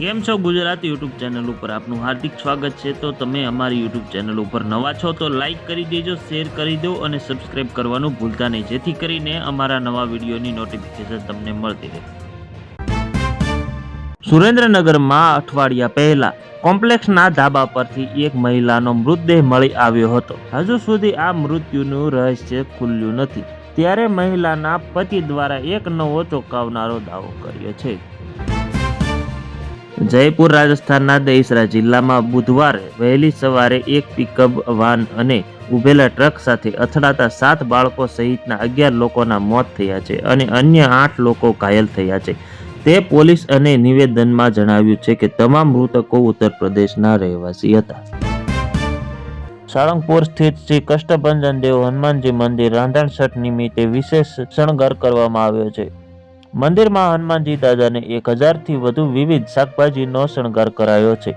કેમ છો Gujarat YouTube channel ઉપર? આપનું હાર્દિક સ્વાગત છે. તો તમે અમારી યુટ્યુબ ચેનલ ઉપર નવા છો તો લાઈક કરી દેજો, શેર કરી દો અને સબસ્ક્રાઇબ કરવાનું ભૂલતા નહીં. જેથી કરીને અમારા નવા વિડીયોની નોટિફિકેશન તમને મળતી રહે. સુરેન્દ્રનગરમાં અઠવાડિયા પહેલા કોમ્પ્લેક્સના ધાબા પરથી એક મહિલાનો મૃતદેહ મળી આવ્યો હતો. હજુ સુધી આ મૃત્યુનું રહસ્ય ખુલ્યું નથી. ત્યારે મહિલાના પતિ દ્વારા એક નવો ચોંકાવનારો દાવો કર્યો છે. જયપુર રાજસ્થાનના દહીસરા જિલ્લામાં બુધવારે વહેલી સવારે એક પિકઅપ વાન અને ઉભેલા ટ્રક સાથે અથડાતા સાત બાળકો સહિતના અગિયાર લોકોના મોત થયા છે અને અન્ય આઠ લોકો ઘાયલ થયા છે. તે પોલીસ અને નિવેદનમાં જણાવ્યું છે કે તમામ મૃતકો ઉત્તર પ્રદેશના રહેવાસી હતા. સાળંગપુર સ્થિત શ્રી કષ્ટભંજન દેવ હનુમાનજી મંદિર રાંધણસઠ નિમિત્તે વિશેષ શણગાર કરવામાં આવ્યો છે. મંદિરમાં હનુમાનજી દાદાને એક હજારથી વધુ વિવિધ શાકભાજીનો શણગાર કરાયો છે.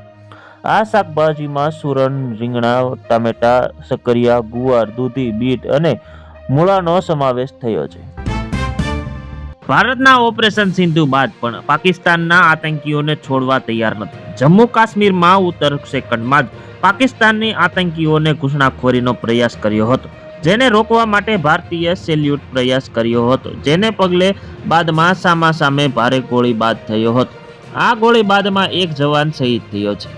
આ શાકભાજીમાં સુરણ, રીંગણા, ટામેટા સકરિયા ગુવાર, દૂધી, બીટ અને મૂળાનો સમાવેશ થયો છે. ભારતના ઓપરેશન સિંધુ બાદ પણ પાકિસ્તાનના આતંકીઓને છોડવા તૈયાર નથી. જમ્મુ કાશ્મીરમાં ઉત્તર સેકન્ડમાં જ પાકિસ્તાનની આતંકીઓને ઘૂસણાખોરીનો પ્રયાસ કર્યો હતો. જેને રોકવા માટે ભારતીય સેલ્યુટ પ્રયાસ કર્યો હતો. જેને પગલે બાદમાં સામા સામે ભારે ગોળીબાર થયો હતો. આ ગોળીબારમાં એક જવાન શહીદ થયો છે.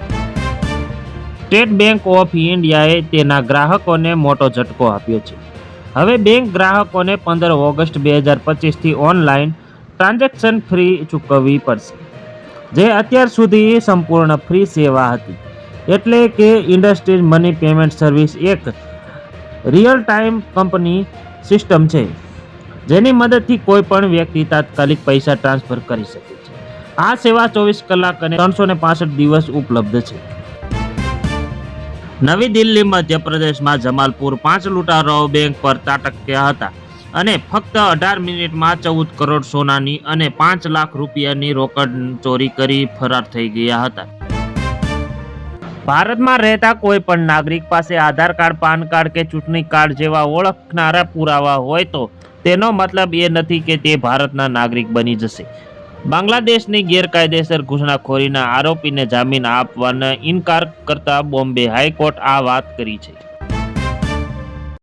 સ્ટેટ બેંક ઓફ ઇન્ડિયાએ તેના ગ્રાહકોને મોટો ઝટકો આપ્યો છે. હવે બેંક ગ્રાહકોને પંદર ઓગસ્ટ બે હજાર પચીસથી ઓનલાઈન ટ્રાન્ઝેક્શન ફ્રી ચૂકવવી પડશે, જે અત્યાર સુધી સંપૂર્ણ ફ્રી સેવા હતી. એટલે કે ઇન્ડસ્ટ્રીઝ મની પેમેન્ટ સર્વિસ એક રિયલ ટાઈમ કંપની સિસ્ટમ છે. જેની મદદથી કોઈ પણ વ્યક્તિ તાત્કાલિક પૈસા ટ્રાન્સફર કરી શકે છે. આ સેવા ચોવીસ કલાક અને ત્રણસો ને પાસઠ દિવસ ઉપલબ્ધ છે. નવી દિલ્હી, મધ્યપ્રદેશમાં જમાલપુર પાંચ લૂંટારાઓ બેંક પર ત્રાટક્યા હતા અને ફક્ત અઢાર મિનિટમાં ચૌદ કરોડ સોનાની અને પાંચ લાખ રૂપિયાની રોકડ ચોરી કરી ફરાર થઈ ગયા હતા. ભારતમાં રહેતા કોઈ પણ નાગરિક પાસે આધાર કાર્ડ, પાન કાર્ડ કે ચૂંટણી કાર્ડ જેવા ઓળખનારા પુરાવા હોય તો તેનો મતલબ એ નથી કે તે ભારતના નાગરિક બની જશે. બાંગ્લાદેશની ગેરકાયદેસર ઘૂસણાખોરીના આરોપીને જામીન આપવાના ઇનકાર કરતા બોમ્બે હાઈકોર્ટ આ વાત કરી છે.